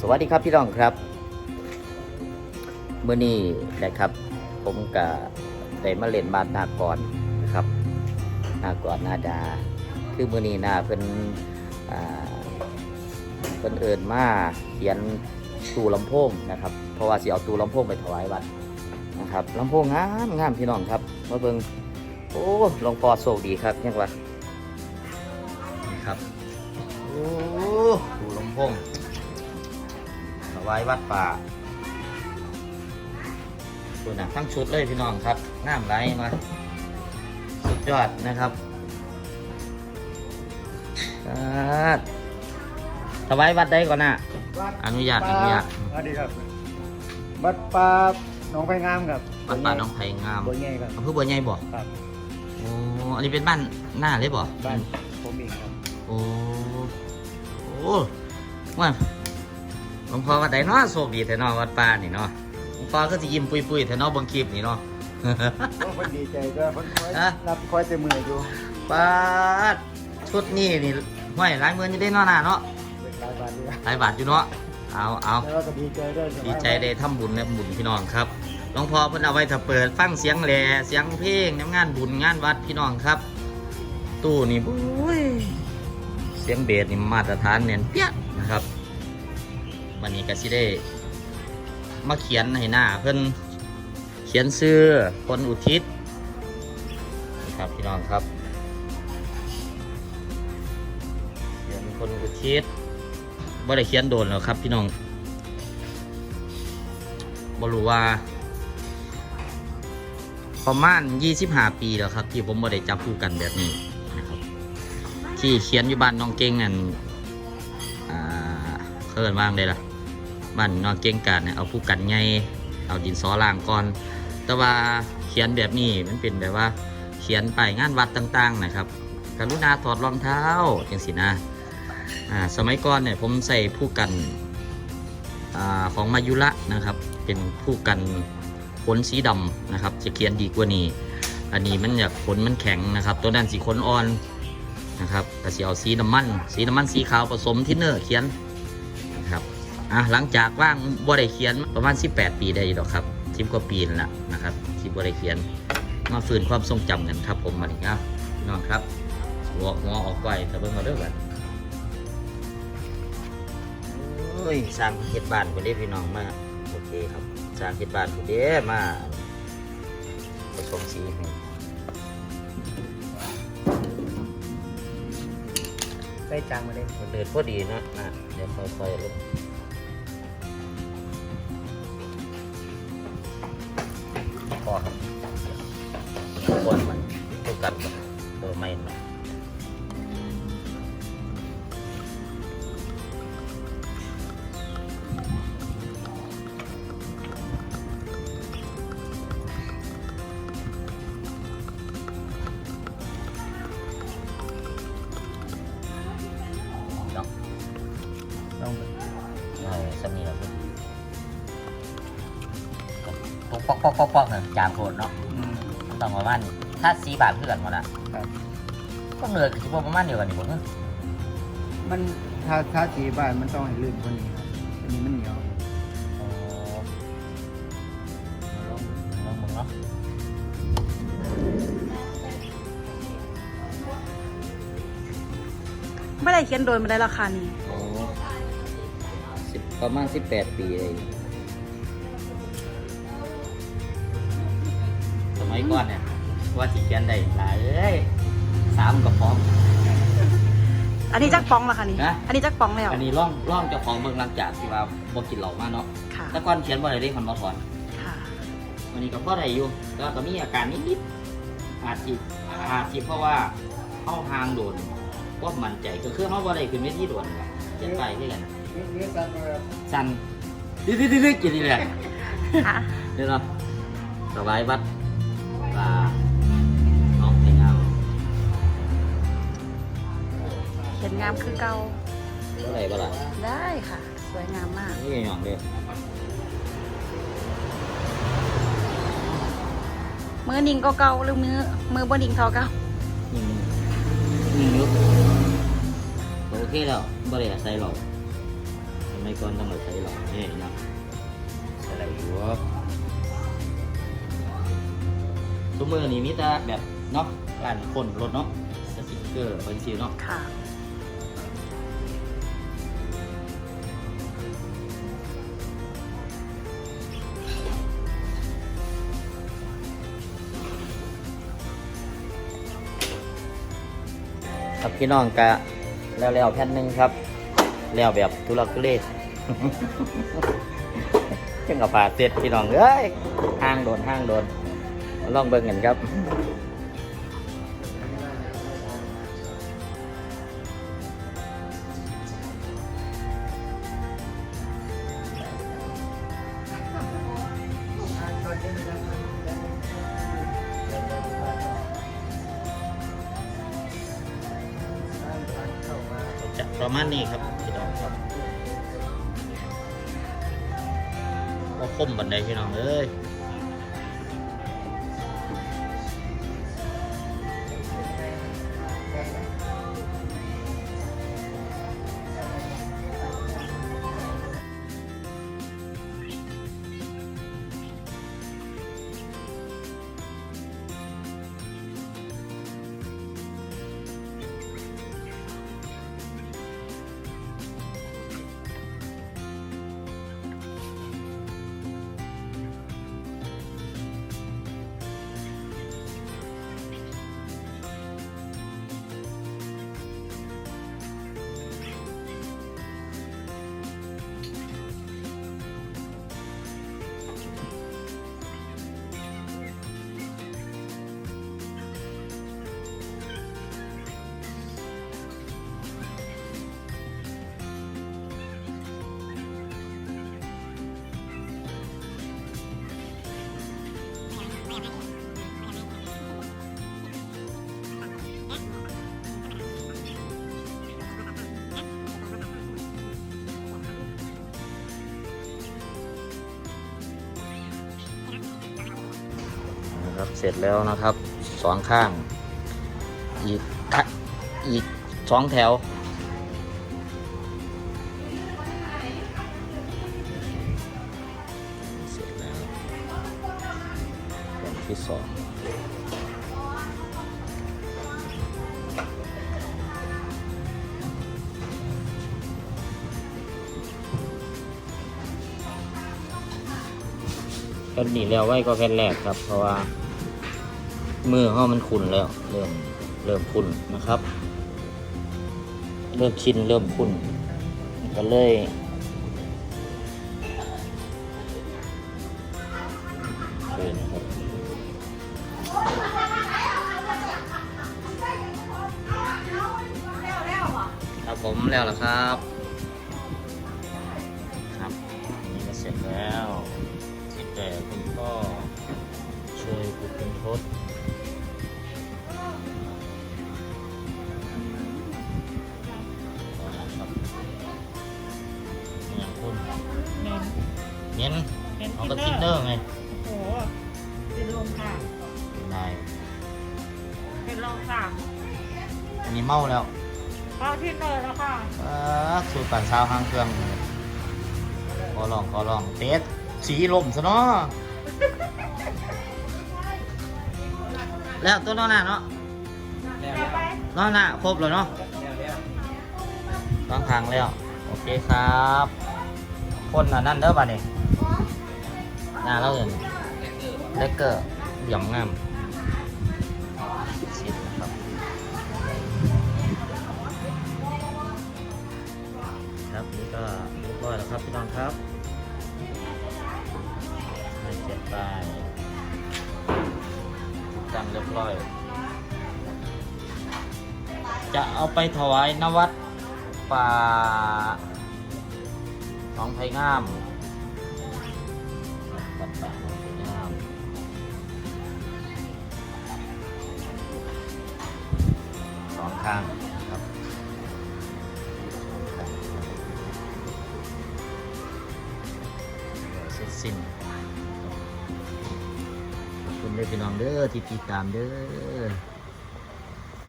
สวัสดีครับพี่น้องครับเมื่อนี้นะครับ ผมกับได้มาเล่นบ้านนากรนะครับนากรนาดา คือมื่อนี้นาเพิ่นเพิ่นเอิญมาเขียนตู้ลำโพงนะครับ เพราะว่าสิเอาตู้ลำโพงไปถวายวัดนะครับลำโพงงามงามพี่น้องครับมาเบิ่งโอ้หลวงพ่อโชคดีครับยังวะนี่ครับโอ้ตู้ลำโพง วายวัดป่าส่วนหนักทั้งชุดเลยพี่น้องครับน้ำไหลมาสุดยอดนะครับครับถวายวัดได้ก่อนนะอนุญาตอนุญาตสวัสดีครับวัดป่าหนองไผ่งามครับวัดป่าหน้องไผ่งามบัวใหญ่ครับอำเภอบัวใหญ่บ่ครับโอ้อันนี้เป็นบ้านหน้าเลยบ่บ้านผมเองครับโอ้โอ้ว่า หลวงพ่อวัดใดเนาะโชคดีแต่เนาะวัดป่านี่เนาะหลวงพ่อก็จะยิ้มปุยๆแต่เนาะเบางคลิปนี่เนาะก็คนดีใจด้วยคนคอยฮะ รับคอยเต็มมืออยู่ปาดชุดนี้นี่ห้วยหลายเมือนอยู่ได้เนาะหน้าเนาะเป็นรายบาทด้วยหลายบาทอยู่เนาะเอาเอาแล้วก็ดีใจด้วยดีใจได้ทำบุญและบุญพี่น้องครับหลวงพ่อเพิ่นเอาไว้ถ้าเปิดฟังเสียงแหล่เสียงเพลงน้ำงานบุญงานวัดพี่น้องครับ ตู้นี่บุ้ยเสียงเบสนี่มาตรฐานเนียนเปี้ยะนะครับ วันนี้ก็สิได้ มาเขียนให้หน้า เพิ่นเขียนชื่อคนอุทิศนะครับพี่น้องครับเขียนคนอุทิศบ่ได้เขียนโดนแล้วครับพี่น้องบ่รู้ว่า ประมาณ 25 ปีแล้วครับ ที่ผมบ่ได้จับคู่กันแบบนี้นะครับ ที่เขียนอยู่บ้านน้องเก่งนั่นอ่าเคินว่างได้ล่ะ บ้านนองเก่งกันเนี่ยเอาผู้กันใหญ่เอาดินสอล่างก่อน แต่ว่าเขียนแบบนี้มันเป็นแบบว่าเขียนไปงานวัดต่าง ๆ นะครับกรุณาถอดรองเท้าจังสินะอ่าสมัยก่อนเนี่ยผมใส่ผู้กันอาของมายุระนะครับ เป็นผู้กันขนสีดำนะครับ จะเขียนดีกว่านี้ อันนี้มันอยากขนมันแข็งนะครับ ตัวนั้นสีขนอ่อนนะครับแต่สีเอาสีน้ำมัน สีน้ำมันสีขาวผสมทินเนอร์เขียน อะหลังจากว่างบ่ได้เขียนประมาณ 18 ปีได้หรอกครับสิบกว่าปีนั่นแหละนะครับที่บ่ได้เขียนมาฟื้นความทรงจำกันครับ ผมมาดีครับพี่น้องครับหัวหัวออกไปแต่เบิ่งมาเด้อบัดโอ้ยสร้างเฮ็ดบ้านคนนี้พี่น้องมาโอเคครับสร้างเฮ็ดบ้านคนนี้มาผสมสีให้ได้จังมาเลยมันเดินพอดีเนาะนะเดี๋ยวค่อยๆลง ครับคนมันตัวกันตัวไม่ ปอกปอกปอกปอกเนี่ยจามโคนเนาะอืม มันต้องประมาณนี้ถ้าสีบาทเพื่อนหมดอะครับ ก็เหนื่อยกับที่พวกประมาณเดียวกันนี่หมดเนอะมันถ้าถ้าสีบ้านมันต้องให้ลื่นคนนี้ครับอันนี้มันเหนียวโอ้ลองลองมึงเนาะไม่ได้เขียนโดยไม่ได้ราคานี้โอ้สิบประมาณสิบแปดปีเลย มัยก่อนเนี่ยว่าสิเขียนได้หลายเอ้ยสามกระป๋อง อันนี้จักป้องละค่ะนี่ นะ อันนี้จักป้องแล้ว อันนี้ร่องร่องเจ้าของเมืองหลังจากที่ว่าบ่กินเหล้ามาเนาะค่ะ แต่ก่อนเขียนบ่ได้เลยคนมาถอน ค่ะ วันนี้ก็พอได้อยู่แล้วก็มีอาการนิดๆอาจจิอาจจิเพราะว่าเข้าทางโดนก็มั่นใจก็คือเขาบ่ได้ขึ้นเวทีโดนว่ะเขียนไปด้วยกันนี่นี่สั่นเลยครับสั่นดื้อๆๆๆกินนี่แหละค่ะ เดี๋ยวเนาะสบายบัดลา น้องเพลงเอาเขียนงามคือเก่าเท่าไหร่บ่ล่ะได้ค่ะ สวยงามมาก นี่หย่องเด้อมือนิ่งก็เก่าหรือมือมือบนดิ่งเท่าเก่านี่นี่อยุโอเคแล้วบ่ได้ใส่หรอกสมัยก่อนต้องมาใช้หลอดนี่เนาะอะไรอยู่วะ ทุกมือนี้มีแต่แบบเนาะการคนรถเนาะสติ๊กเกอร์บางทีเนาะค่ะ ครับพี่น้องกะแล้วแล้วแผ่นหนึ่งครับ แล้วแบบทุลักทุเลจังกับผ่าเสร็จพี่น้องเอ้ยห้างโดนห้างโดน มาลองเบิ่งกันครับจะประมาณนี้ครับพี่น้องครับว่าคมบันไดพี่น้องเอ้ย เสร็จแล้วนะครับสองข้าง อีกอีกสองแถว เสร็จแล้วแผ่นที่สองแผ่นนี้แล้วไว้ก็แผ่นแรกครับ เพราะว่า มือเขามันขุ่นแล้ว เริ่มเริ่มขุ่นนะครับ เริ่มชินเริ่มขุ่นก็เลยเออนะครับครับผมแล้วล่ะครับ ครับนี่ก็เสร็จแล้วที่แต่คุณพ่อช่วยกุดเป็นทด น้นเน้นเอาทิก็นทินเนเนออร์ร์ไง โอ้โหเป็นลมค่ะได้ เป็นลมค่ะอันนี้เมาแล้วเข้าทินเนอร์แล้วค่ะเออสูตรปั่นซาวห้างเครื่องขอลองขอลองเตสสีลมซะเนาะแล้วตัวนอนหน้าเนาะเอาไปนอนหน้าครบแล้วเนาะต้องทางแล้ว โอเคครับ คนอันนั้นเด้อบ้านนี้ หน้าเราเห็นเลกเกอร์หยมงามสินะครับครับนี่ก็เรียบร้อยแล้วครับพี่น้องครับให้เจ็บไปตั้งเรียบร้อย จะเอาไปถวายนวัดป่าหนองไผ่งาม ข้างนะครับเสร็จสิ้นขอบคุณเด้อพี่น้องเด้อที่ติดตามเด้อ